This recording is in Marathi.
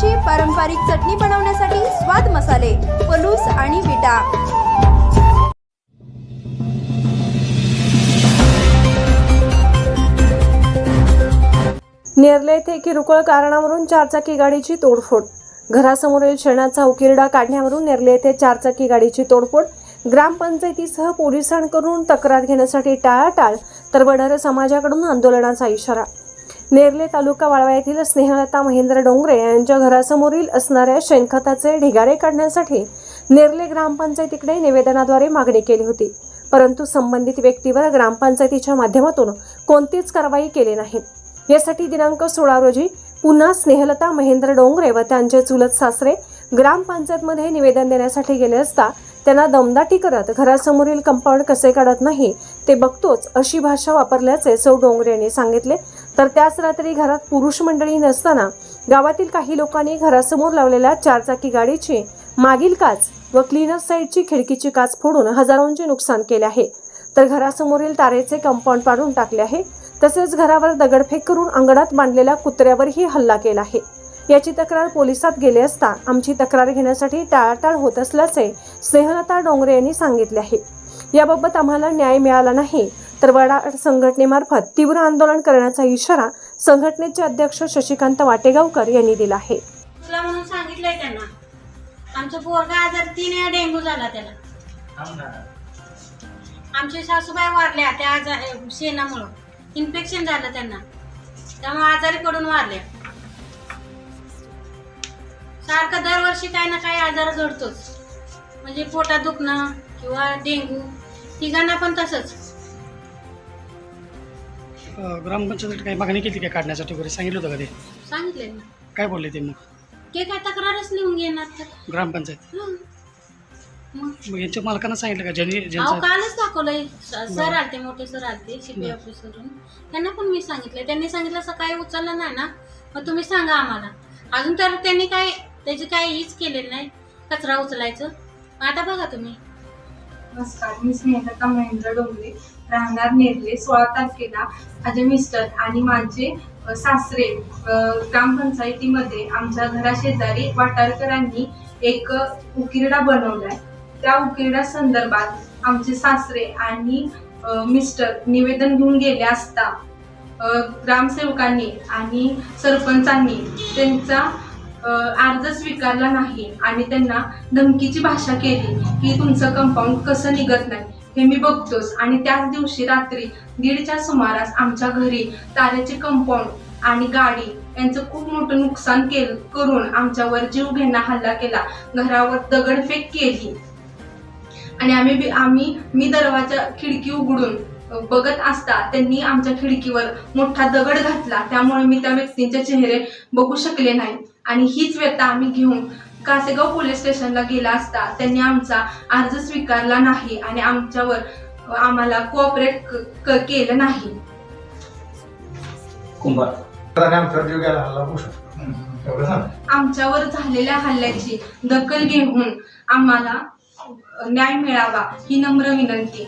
चवीची पारंपरिक चटणी बनवण्यासाठी स्वाद मसाले पलूस आणि विटा. नेरले येथे किरकोळ कारणावरून चारचाकी गाडीची तोडफोड. घरासमोरील शेणाचा उकिरडा काढण्यावरून नेरले येथे चारचाकी गाडीची तोडफोड. ग्रामपंचायतीसह पोलिसांकडून तक्रार घेण्यासाठी टाळाटाळ तर वडार समाजाकडून आंदोलनाचा इशारा. नेरले तालुका वाळवा येथील स्नेहलता महेंद्र डोंगरे यांच्या घरासमोरील असणाऱ्या शेणखताचे ढिगारे काढण्यासाठी नेरले ग्रामपंचायतीकडे निवेदनाद्वारे मागणी केली होती. परंतु संबंधित व्यक्तीवर ग्रामपंचायतीच्या माध्यमातून कोणतीच कारवाई केली नाही. यासाठी दिनांक सोळा रोजी पुन्हा स्नेहलता महेंद्र डोंगरे व त्यांचे चुलत सासरे ग्रामपंचायतमध्ये निवेदन देण्यासाठी गेले असता त्यांना दमदाटी करत घरासमोरील कंपाऊंड कसे काढत नाही ते बघतोच अशी भाषा वापरल्याचे सौ डोंगरे यांनी सांगितले. तर त्याच रात्री घरात पुरुष मंडळी नसताना गावातील काही लोकांनी घरासमोर लावलेल्या चारचाकी गाडीची मागील काच व क्लीनर साईडची खिडकीची काच फोडून हजारोंचे नुकसान केले आहे. तर घरासमोरील तारेचे कंपाऊंड पाडून टाकले आहे. तसेच घरावर दगडफेक करून अंगणात बांधलेल्या कुत्र्यावरही हल्ला केला आहे. याची तक्रार पोलिसात गेले असता आमची तक्रार घेण्यासाठी टाळाटाळ होत असल्याचे स्नेहलता डोंगरे यांनी सांगितले आहे. याबाबत आम्हाला न्याय मिळाला नाही. तर वडाळ संघटनेमार्फत तीव्र आंदोलन करण्याचा इशारा संघटनेचे अध्यक्ष शशिकांत वाटेगावकर यांनी दिला आहे. तुला म्हणून सांगितलंय त्यांना. आमचं पोरगा आजार तीन वेळा डेंग्यू झाला त्याला. आमचे सासूबाई वारल्या त्या आजार शेणामुळं. इन्फेक्शन झालं त्यांना. त्यामुळे आजारी पडून वारल्या. सारखं दरवर्षी काही ना काही आजार घडतोच. म्हणजे पोटात दुखणं किंवा डेंग्यू तिघांना पण तसंच. अं, ग्रामपंचायतीत काही मागणी केली काय काढण्यासाठी वगैरे? सांगितलं होतं का ते? सांगितलंय ना. काय बोलले ते मग? ते काय तक्रारच लिहून घेणार तर. ग्रामपंचायत? हं. मग? मग यांच्या मालकांना सांगितलं का? ज्यांनी अहो ज्यांचं कालच दाखवलंय सर आलते मोठे सर आलते सीपी ऑफिसवरून त्यांना पण मी सांगितलं. त्यांनी सांगितलं सकाळी उचललं नाही ना मग तुम्ही सांगा आम्हाला. अजून तर त्यांनी काय त्याची काही हीच केलेली नाही कचरा उचलायचं. आता बघा तुम्ही. नमस्कार मी स्नेहलता महेंद्र डोंगरे राहणार नेरले सोळा तारखेला माझे मिस्टर आणि माझे सासरे ग्रामपंचायतीमध्ये आमच्या घराशेजारी वाटारकरांनी एक उकिरडा बनवलाय. त्या उकिरडा संदर्भात आमचे सासरे आणि मिस्टर निवेदन घेऊन गेले असता ग्रामसेवकांनी आणि सरपंचांनी त्यांचा अर्ज स्वीकारला नाही आणि त्यांना धमकीची भाषा केली की तुमचं कंपाऊंड कसं निघत नाही हे मी बघतोच. आणि त्याच दिवशी रात्री दीडच्या सुमारास आमच्या घरी ताऱ्याचे कंपाऊंड आणि गाडी यांचं खूप मोठं नुकसान केलं करून आमच्यावर जीव घेणा हल्ला केला. घरावर दगडफेक केली. आणि आम्ही बी- आम्ही मी दरवाजा खिडकी उघडून बघत असता त्यांनी आमच्या खिडकीवर मोठा दगड घातला. त्यामुळे मी त्या व्यक्तींचे चेहरे बघू शकले नाही. आणि हीच व्यथा आम्ही घेऊन कासेगाव पोलीस स्टेशनला गेला असता त्यांनी आमचा अर्ज स्वीकारला नाही आणि आमच्यावर आम्हाला कोऑपरेट केलं नाही. आमच्यावर झालेल्या हल्ल्याची दखल घेऊन आम्हाला न्याय मिळावा ही नम्र विनंती.